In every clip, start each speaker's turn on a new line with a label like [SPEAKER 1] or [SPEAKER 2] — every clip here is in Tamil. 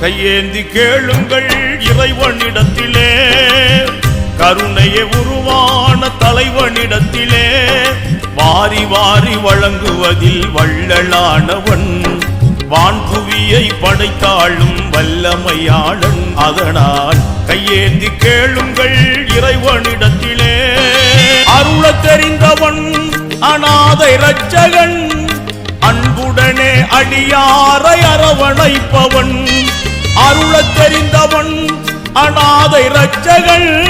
[SPEAKER 1] கையேந்தி கேளுங்கள் இறைவனிடத்திலே. கருணையை உருவான தலைவனிடத்திலே. வாரி வாரி வழங்குவதில் வள்ளலானவன். வான்புவியை படைத்தாளும் வல்லமையாளன். அதனால் கையேந்தி கேளுங்கள் இறைவனிடத்திலே. அருள தெரிந்தவன் அநாதை ரச்சகன் அன்புடனே அடியாரை அரவணைப்பவன். அருளத் தெரிந்தவன் அநாதை இரட்சகன்.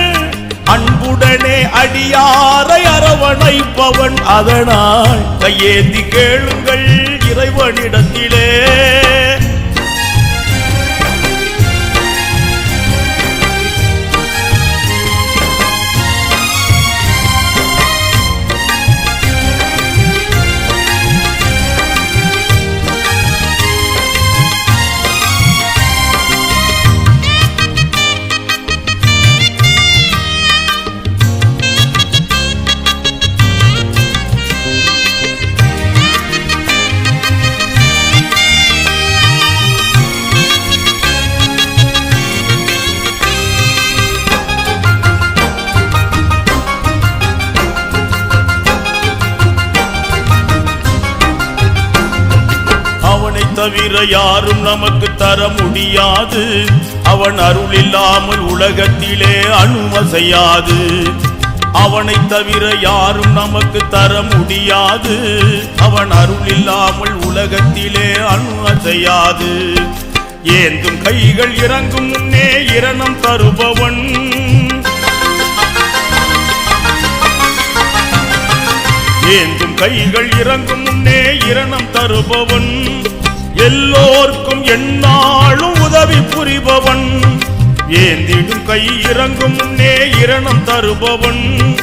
[SPEAKER 1] அன்புடனே அடியாரை அரவணைப்பவன் அதனால். கையேந்தி கேளுங்கள் இறைவனிடத்திலே. தவிர யாரும் நமக்கு தர முடியாது. அவன் அருள் இல்லாமல் உலகத்திலே அனுமசையாது. அவனை தவிர யாரும் நமக்கு தர முடியாது. அவன் அருள் இல்லாமல் உலகத்திலே அனுமசையாது. ஏந்தும் கைகள் இறங்கும் முன்னே இரணம் தருபவன். ஏந்தும் கைகள் இறங்கும் முன்னே இரணம் தருபவன். எல்லோர்க்கும் எந்நாளும் உதவி புரிபவன். ஏந்திடும் கை இறங்கும் நே இரணம் தருபவன்.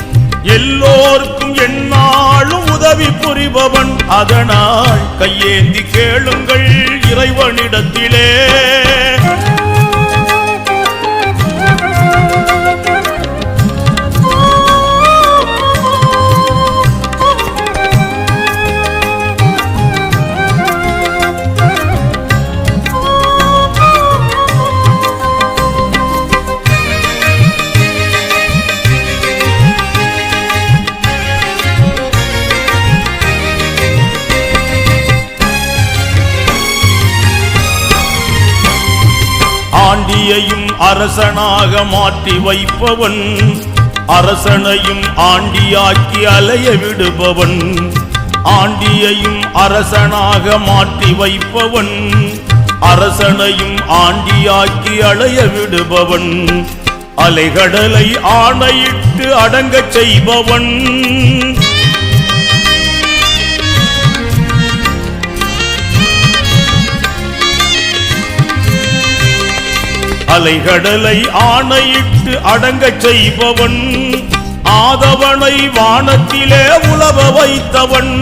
[SPEAKER 1] எல்லோர்க்கும் எந்நாளும் உதவி புரிபவன். அதனால் கையேந்தி கேளுங்கள் இறைவனிடத்திலே. ஆண்டியையும் அரசனாக மாற்றி வைப்பவன். அரசனையும் ஆண்டியாக்கி அலைய விடுபவன். ஆண்டியையும் அரசனாக மாற்றி வைப்பவன். அரசனையும் ஆண்டியாக்கி அலைய விடுபவன். அலைகடலை ஆணையிட்டு அடங்கச் செய்பவன். அலைகடலை ஆணையிட்டு அடங்கச் செய்பவன் ஆதவனை வானத்திலே உலவ வைத்தவன்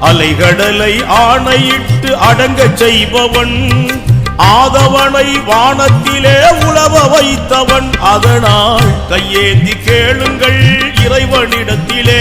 [SPEAKER 1] அலைகடலை ஆணையிட்டு அடங்கச் செய்பவன் ஆதவனை வானத்திலே உலவ வைத்தவன். அதனால் கையேந்தி கேளுங்கள் இறைவனிடத்திலே.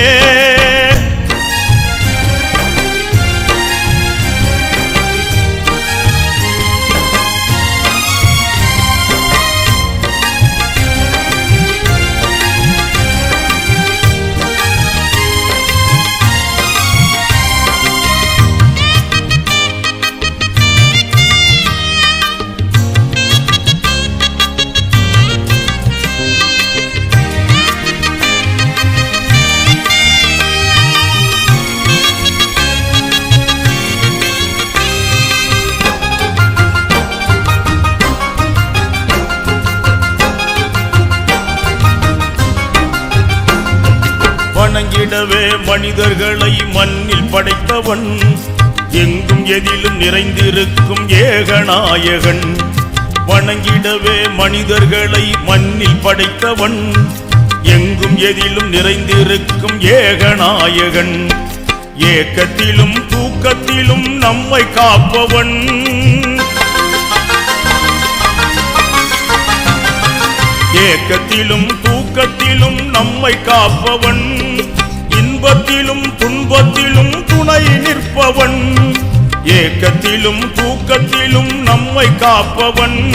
[SPEAKER 1] வணங்கிடவே மனிதர்களை மண்ணில் படைத்தவன். எங்கும் எதிலும் நிறைந்திருக்கும் ஏகநாயகன். வணங்கிடவே மனிதர்களை மண்ணில் படைத்தவன். எங்கும் எதிலும் நிறைந்திருக்கும் ஏகநாயகன். ஏக்கத்திலும் தூக்கத்திலும் நம்மை காப்பவன். ஏக்கத்திலும் தூக்கத்திலும் நம்மை காப்பவன். இன்பத்திலும் துன்பத்திலும் துணை நிற்பவன். ஏக்கத்திலும் தூக்கத்திலும் நம்மை காப்பவன்.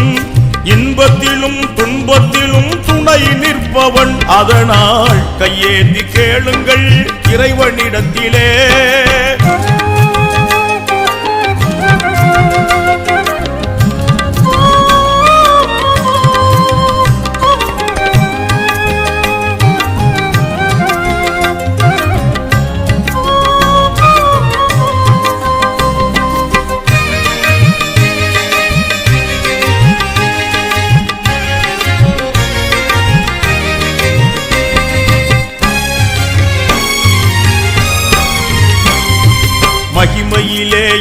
[SPEAKER 1] இன்பத்திலும் துன்பத்திலும் துணை நிற்பவன். அதனால் கையேந்தி கேளுங்கள் இறைவனிடத்திலே.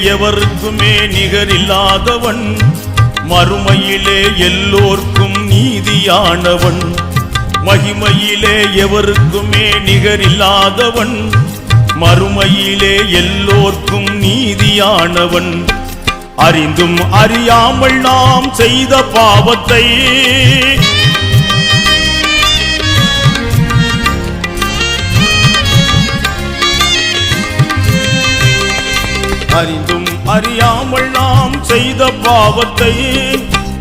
[SPEAKER 1] எவருக்குமே நிகரில்லாதவன் மறுமையிலே எல்லோர்க்கும் நீதியானவன். மகிமையிலே எவருக்குமே நிகரில்லாதவன் மறுமையிலே எல்லோர்க்கும் நீதியானவன். அறிந்தும் அறியாமல் நாம் செய்த பாவத்தை அறிந்தும் அறியாமல் நாம் செய்த பாவத்தை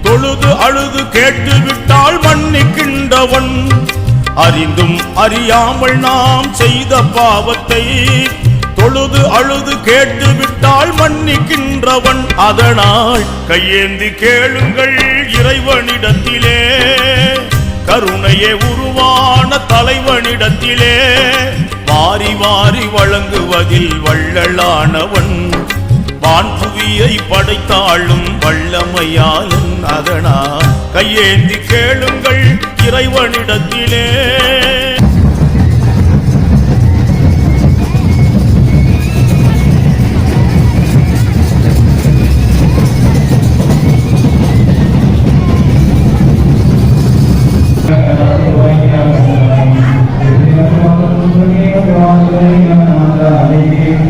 [SPEAKER 1] தொழுது அழுது கேட்டு விட்டால் மன்னிக்கின்றவன். அறிந்தும் அறியாமல் நாம் செய்த பாவத்தை தொழுது அழுது கேட்டு விட்டால் மன்னிக்கின்றவன். அதனால் கையேந்தி கேளுங்கள் இறைவனிடத்திலே. கருணையே உருவான தலைவனிடத்திலே. வாரி வாரி வழங்குவதில் வள்ளலானவன். வான்புவியை படைத்தாளும் வல்லமையாலும் அதனா கையேந்தி கேளுங்கள் இறைவனிடத்திலே.
[SPEAKER 2] You.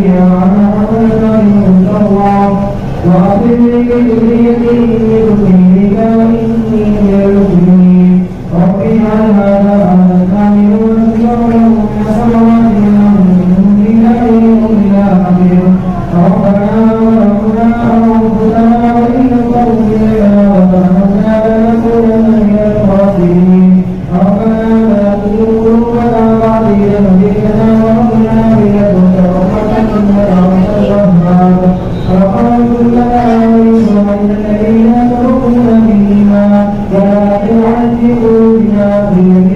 [SPEAKER 2] സ്വാമിയെ بقول الله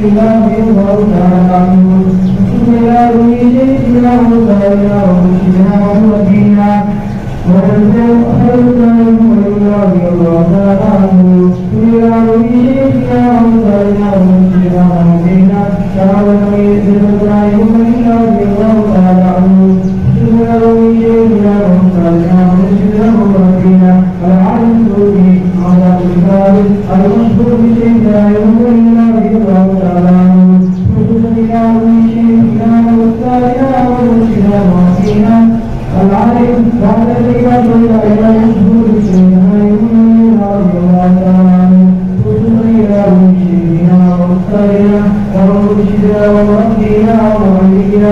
[SPEAKER 2] يديه الكتاب الله تعالى سمع بشيخنا ومسلمنا ومرشدنا ومعقلنا ونزل خلقا ولله الله عنه إلى وجهنا وصلنا ومسلمنا ومدينا تعالى ويسرنا يومنا الله تعالى عنه إلى وجهنا وصلنا ومسلمنا ومدينا والعالم سوري على الكتاب المشهور بشيخنا يومنا الله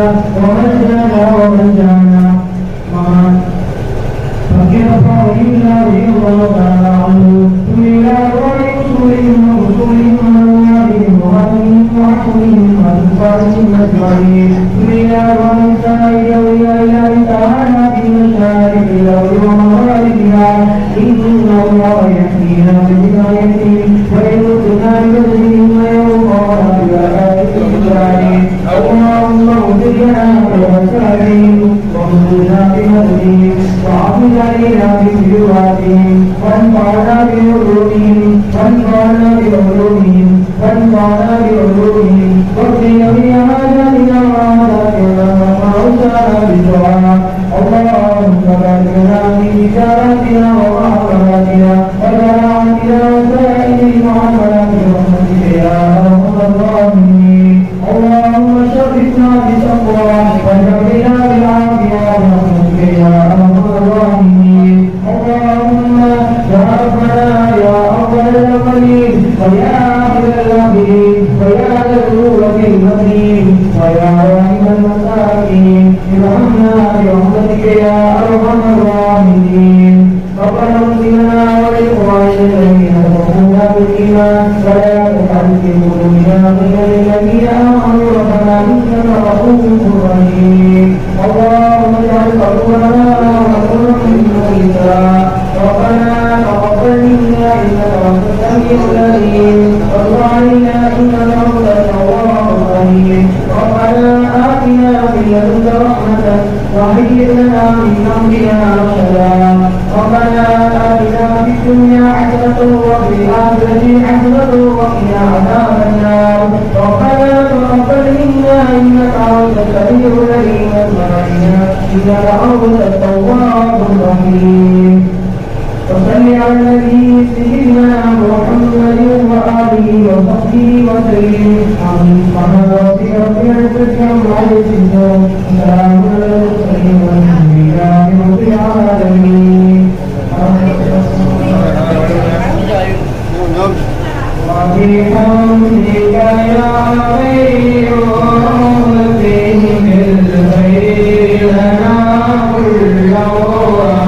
[SPEAKER 2] ومجدنا ومجدنا معا فكيف إلا رضي الله تعالى عنه ثم إلى رسولهم ورسولهم وأولادهم وأهلهم وعقلهم وأتباعهم أجمعين برحمتك يا ارحم امرنا رشدا. ربنا آتنا في الدنيا حسنة وفي الآخرة حسنة وقنا عذاب النار. ربنا تقبل منا إنك أنت السميع العليم. إنك أنت التواب الرحيم. على النبي سيدنا محمد وآله وصحبه وسلم آمين سبحان ربك رب العزة عما يصفون سلام على المرسلين والحمد لله رب العالمين وبحمدك يا خير ربهم بالخير لنا كل وقت